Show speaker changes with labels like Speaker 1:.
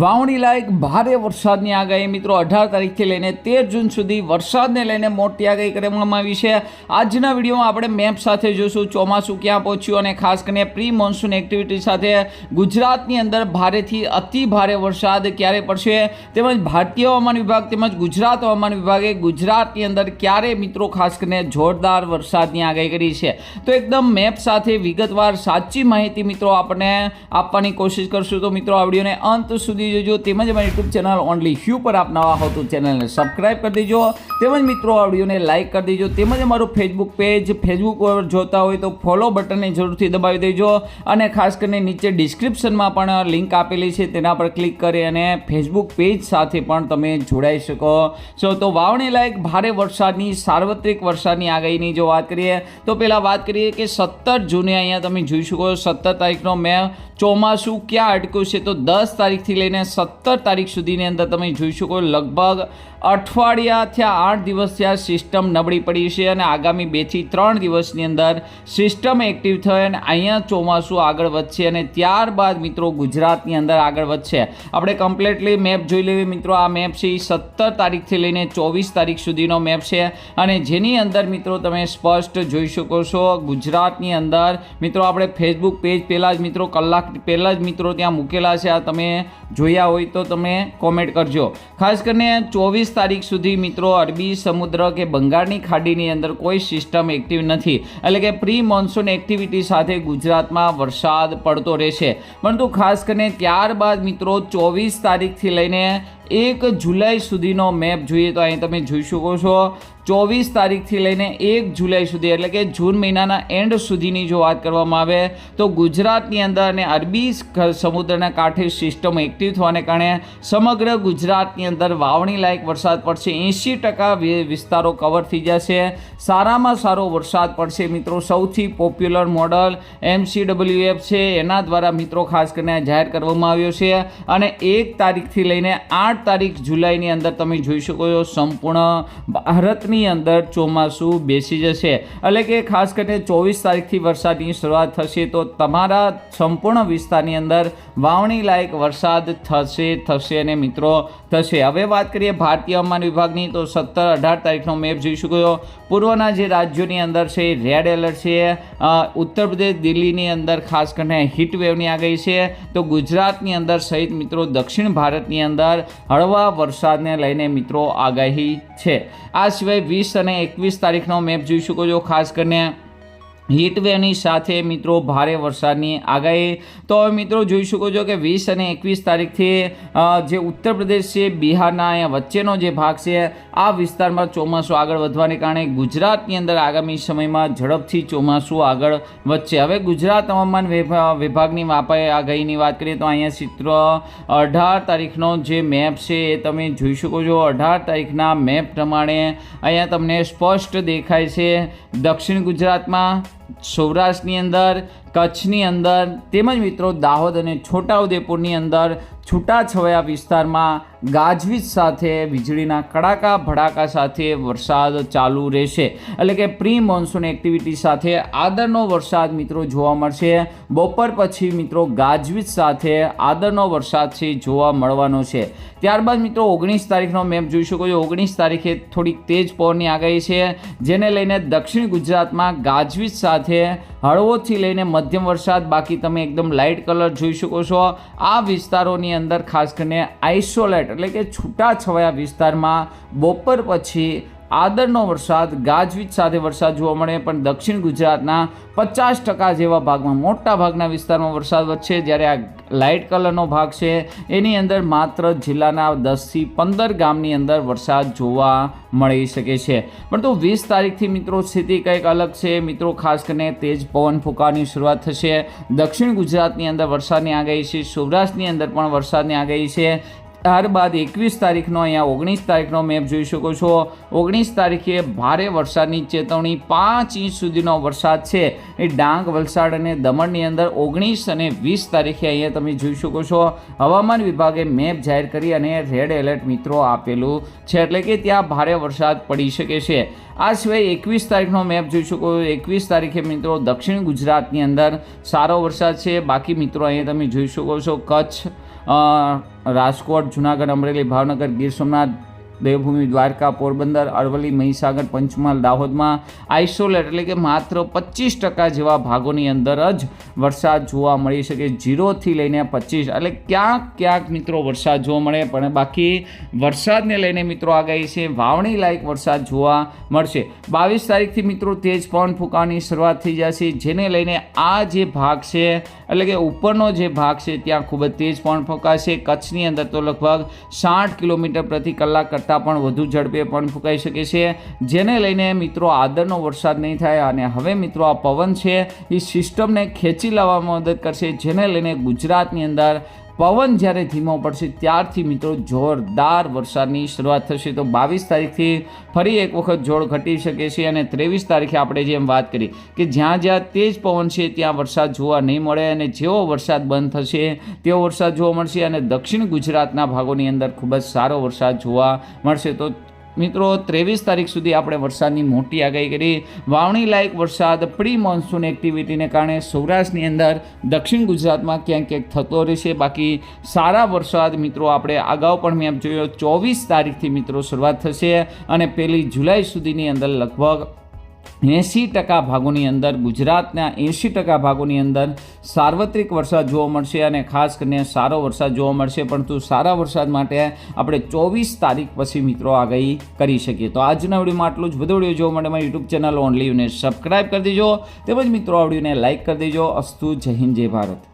Speaker 1: વાવણી લાયક ભારે વરસાદની આગાહી મિત્રો અઢાર તારીખથી લઈને તેર જૂન સુધી વરસાદને લઈને મોટી આગાહી કરવામાં આવી છે. આજના વિડીયોમાં આપણે મેપ સાથે જોઈશું ચોમાસું ક્યાં પહોંચ્યું અને ખાસ કરીને પ્રી મોન્સૂન એક્ટિવિટી સાથે ગુજરાતની અંદર ભારેથી અતિ ભારે વરસાદ ક્યારે પડશે? તેમજ ભારતીય હવામાન વિભાગ તેમજ ગુજરાત હવામાન વિભાગે ગુજરાતની અંદર ક્યારે મિત્રો ખાસ કરીને જોરદાર વરસાદની આગાહી કરી છે? તો એકદમ મેપ સાથે વિગતવાર સાચી માહિતી મિત્રો આપણને આપવાની કોશિશ કરશું. તો મિત્રો, આ વિડીયોને અંત સુધી જોજો. તેમજ અમારી યુટ્યુબ ચેનલ ઓનલી હ્યુ પર આપ નવા હો તો ચેનલને સબસ્ક્રાઇબ કરી દેજો. તેમજ મિત્રો, આ લાઇક કરી દેજો. તેમજ અમારું ફેસબુક પેજ ફેસબુક પર જોતા હોય તો ફોલો બટનને જરૂરથી દબાવી દેજો. અને ખાસ કરીને નીચે ડિસ્ક્રિપ્શનમાં પણ લિંક આપેલી છે, તેના પર ક્લિક કરી અને ફેસબુક પેજ સાથે પણ તમે જોડાઈ શકો. છો તો વાવણી લાયક ભારે વરસાદની, સાર્વત્રિક વરસાદની આગાહીની જો વાત કરીએ, તો પહેલાં વાત કરીએ કે સત્તર જૂને અહીંયા તમે જોઈ શકો સત્તર તારીખનો મેં ચોમાસું ક્યાં અટક્યું છે તો દસ તારીખથી લઈને સત્તર તારીખ સુધીની અંદર તમે જોઈ શકો લગભગ અઠવાડિયા થયા આઠ દિવસ થયા સિસ્ટમ નબળી પડી છે અને આગામી બેથી ત્રણ દિવસની અંદર સિસ્ટમ એક્ટિવ થઈ અને અહીંયા ચોમાસું આગળ વધશે અને ત્યારબાદ મિત્રો ગુજરાતની અંદર આગળ વધશે. આપણે કમ્પ્લીટલી મેપ જોઈ લેવી મિત્રો, આ મેપ છે એ સત્તર તારીખથી લઈને ચોવીસ તારીખ સુધીનો મેપ છે અને જેની અંદર મિત્રો તમે સ્પષ્ટ જોઈ શકો છો ગુજરાતની અંદર. મિત્રો, આપણે ફેસબુક પેજ પહેલાં જ મિત્રો કલાક પહેલાં જ મિત્રો ત્યાં મૂકેલા છે, આ તમે જોયા હોય તો તમે કોમેન્ટ કરજો. ખાસ કરીને ચોવીસ તારીખ સુધી મિત્રો અરબી સમુદ્ર કે બંગાળની ખાડીની અંદર કોઈ સિસ્ટમ એક્ટિવ નથી. એટલે કે પ્રી મોન્સૂન એક્ટિવિટી સાથે ગુજરાતમાં વરસાદ પડતો રહેશે. પરંતુ ખાસ કરીને ત્યારબાદ મિત્રો ચોવીસ તારીખથી લઈને એક જુલાઈ સુધીનો મેપ જોઈએ તો અહીં તમે જોઈ શકો છો. ચોવીસ તારીખથી લઈને એક જુલાઈ સુધી, એટલે કે જૂન મહિનાના એન્ડ સુધીની જો વાત કરવામાં આવે, તો ગુજરાતની અંદર અને અરબી સમુદ્રના કાંઠે સિસ્ટમ એક્ટિવ થવાને કારણે સમગ્ર ગુજરાતની અંદર વાવણી લાયક વરસાદ પડશે. એંશી ટકા વિસ્તારો કવર થઈ જશે. સારામાં સારો વરસાદ પડશે મિત્રો. સૌથી પોપ્યુલર મોડલ એમસીડબલ્યુએફ છે. એના દ્વારા મિત્રો ખાસ કરીને જાહેર કરવામાં આવ્યો છે. અને એક તારીખથી લઈને આઠ તારીખ જુલાઈની અંદર તમે જોઈ શકો છો, સંપૂર્ણ ભારતની અંદર ચોમાસું બેસી જશે. એટલે કે ખાસ કરીને ચોવીસ તારીખથી વરસાદની શરૂઆત થશે, તો તમારા સંપૂર્ણ વિસ્તારની અંદર વાવણી લાયક વરસાદ થશે થશે અને મિત્રો થશે. હવે વાત કરીએ ભારતીય હવામાન વિભાગની, તો સત્તર અઢાર તારીખનો મેપ જોઈ શકો છો. પૂર્વના જે રાજ્યોની અંદર છે, રેડ એલર્ટ છે. ઉત્તર પ્રદેશ દિલ્હીની અંદર ખાસ કરીને હીટ વેવની આગાહી છે. તો ગુજરાતની અંદર સહિત મિત્રો દક્ષિણ ભારતની અંદર હળવા વરસાદને લઈને મિત્રો આગાહી છે. આ સિવાય વીસ અને એકવીસ તારીખનો મેપ જોઈ શકો છો, ખાસ કરીને હીટ વેવની સાથે મિત્રો ભારે વરસાદની આગાહી. તો હવે મિત્રો જોઈ શકો છો કે વીસ અને એકવીસ તારીખથી જે ઉત્તર પ્રદેશ છે, બિહારના વચ્ચેનો જે ભાગ છે, આ વિસ્તારમાં ચોમાસું આગળ વધવાને કારણે ગુજરાતની અંદર આગામી સમયમાં ઝડપથી ચોમાસું આગળ વધશે. હવે ગુજરાત હવામાન વિભા- વિભાગની વાપાએ આગાહીની વાત કરીએ તો અહીંયા ચિત્ર અઢાર તારીખનો જે મેપ છે એ તમે જોઈ શકો છો. અઢાર તારીખના મેપ પ્રમાણે અહીંયા તમને સ્પષ્ટ દેખાય છે દક્ષિણ ગુજરાતમાં. સૌરાષ્ટ્રની અંદર કચ્છની અંદર તેમજ મિત્રો દાહોદ અને છોટાઉદેપુરની અંદર છૂટાછવાયા વિસ્તારમાં ગાજવીજ સાથે, વીજળીના કડાકા ભડાકા સાથે વરસાદ ચાલુ રહેશે. એટલે કે પ્રી મોન્સૂન એક્ટિવિટી સાથે આદરનો વરસાદ મિત્રો જોવા મળશે. બપોર પછી મિત્રો ગાજવીજ સાથે આદરનો વરસાદ છે જોવા મળવાનો છે. ત્યારબાદ મિત્રો ઓગણીસ તારીખનો મેપ જોઈ શકો છો. ઓગણીસ તારીખે થોડીક તેજ પવનની આગાહી છે. જેને લઈને દક્ષિણ ગુજરાતમાં ગાજવીજ સાથે હળવોથી લઈને મધ્યમ વરસાદ, બાકી તમે એકદમ લાઇટ કલર જોઈ શકો છો. આ વિસ્તારોની અંદર ખાસ કરીને આઇસોલેટ એટલે કે છૂટાછવાયા વિસ્તારમાં બપોર પછી આદરનો વરસાદ, ગાજવીજ સાથે વરસાદ જોવા મળે, પણ દક્ષિણ ગુજરાતના પચાસ ટકા જેવા ભાગમાં, મોટા ભાગના વિસ્તારમાં વરસાદ વધશે. જ્યારે આ લાઇટ કલરનો ભાગ છે, એની અંદર માત્ર જિલ્લાના દસથી પંદર ગામની અંદર વરસાદ જોવા મળી શકે છે. પરંતુ વીસ તારીખથી મિત્રો સ્થિતિ કંઈક અલગ છે. મિત્રો, ખાસ કરીને તેજ પવન ફૂંકાવાની શરૂઆત થશે. દક્ષિણ ગુજરાતની અંદર વરસાદની આગાહી છે. સૌરાષ્ટ્રની અંદર પણ વરસાદની આગાહી છે. ત્યારબાદ એકવીસ તારીખનો અહીંયા ઓગણીસ તારીખનો મેપ જોઈ શકો છો. ઓગણીસ તારીખે ભારે વરસાદની ચેતવણી, પાંચ ઇંચ સુધીનો વરસાદ છે. એ ડાંગ, વલસાડ અને દમણની અંદર ઓગણીસ અને વીસ તારીખે અહીંયા તમે જોઈ શકો છો. હવામાન વિભાગે મેપ જાહેર કરી અને રેડ એલર્ટ મિત્રો આપેલું છે. એટલે કે ત્યાં ભારે વરસાદ પડી શકે છે. આ સિવાય એકવીસ તારીખનો મેપ જોઈ શકો એકવીસ તારીખે મિત્રો દક્ષિણ ગુજરાતની અંદર સારો વરસાદ છે. બાકી મિત્રો અહીંયા તમે જોઈ શકો છો કચ્છ રાજકોટ જુનાગઢ અમરેલી ભાવનગર ગીર સોમનાથ દેવભૂમિ દ્વારકા, પોરબંદર, અરવલ્લી, મહીસાગર, પંચમહાલ, દાહોદમાં આઇસોલેટ એટલે કે માત્ર પચીસ ટકા જેવા ભાગોની અંદર જ વરસાદ જોવા મળી શકે. જીરોથી લઈને પચીસ. એટલે ક્યાંક ક્યાંક મિત્રો વરસાદ જોવા મળે, પણ બાકી વરસાદને લઈને મિત્રો આગાહી છે વાવણી લાયક વરસાદ જોવા મળશે. બાવીસ તારીખથી મિત્રો તેજ પવન ફૂંકાવાની શરૂઆત થઈ જશે, જેને લઈને આ જે ભાગ છે, એટલે કે ઉપરનો જે ભાગ છે, ત્યાં ખૂબ જ તેજ પવન ફૂંકાશે. કચ્છની અંદર તો લગભગ સાઠ કિલોમીટર પ્રતિ કલાક કરતાં પણ વધુ ઝડપે પણ ફૂંકાઈ શકે છે. જેને લઈને મિત્રો આદરનો વરસાદ નહીં થાય અને હવે મિત્રો આ પવન છે, એ સિસ્ટમને ખેંચી લાવવામાં મદદ કરશે. જેને લઈને ગુજરાતની અંદર પવન જ્યારે ધીમો પડશે ત્યારથી મિત્રો જોરદાર વરસાદની શરૂઆત થશે. તો બાવીસ તારીખથી ફરી એક વખત જોર ઘટી શકે છે અને ત્રેવીસ તારીખે આપણે જેમ વાત કરી કે જ્યાં જ્યાં તેજ પવન છે ત્યાં વરસાદ જોવા નહીં મળે અને જેવો વરસાદ બંધ થશે તેવો વરસાદ જોવા મળશે અને દક્ષિણ ગુજરાતના ભાગોની અંદર ખૂબ જ સારો વરસાદ જોવા મળશે. તો મિત્રો, ત્રેવીસ તારીખ સુધી આપણે વરસાદની મોટી આગાહી કરી. વાવણી લાયક વરસાદ, પ્રી મોન્સૂન એક્ટિવિટીને કારણે સૌરાષ્ટ્રની અંદર દક્ષિણ ગુજરાતમાં ક્યાંક ક્યાંક થતો રહેશે. બાકી સારા વરસાદ મિત્રો, આપણે અગાઉ પણ મેં જોયો, ચોવીસ તારીખથી મિત્રો શરૂઆત થશે અને પહેલી જુલાઈ સુધીની અંદર લગભગ એંસી ટકા ભાગોની અંદર, ગુજરાતના એંસી ટકા ભાગોની અંદર સાર્વત્રિક વરસાદ જોવા મળશે અને ખાસ કરીને સારો વરસાદ જોવા મળશે, પરંતુ સારા વરસાદ માટે આપણે ચોવીસ તારીખ પછી મિત્રો આગાહી કરી શકીએ. તો આજના વિડીયોમાં આટલું જ. વધુ વીડિયો જોવા માટે મારી યુટ્યુબ ચેનલ ઓનલીને સબસ્ક્રાઈબ કરી દેજો. તેમજ મિત્રો આ વિડીયોને લાઇક કરી દેજો. અસ્તુ જય હિન્દ, જય ભારત.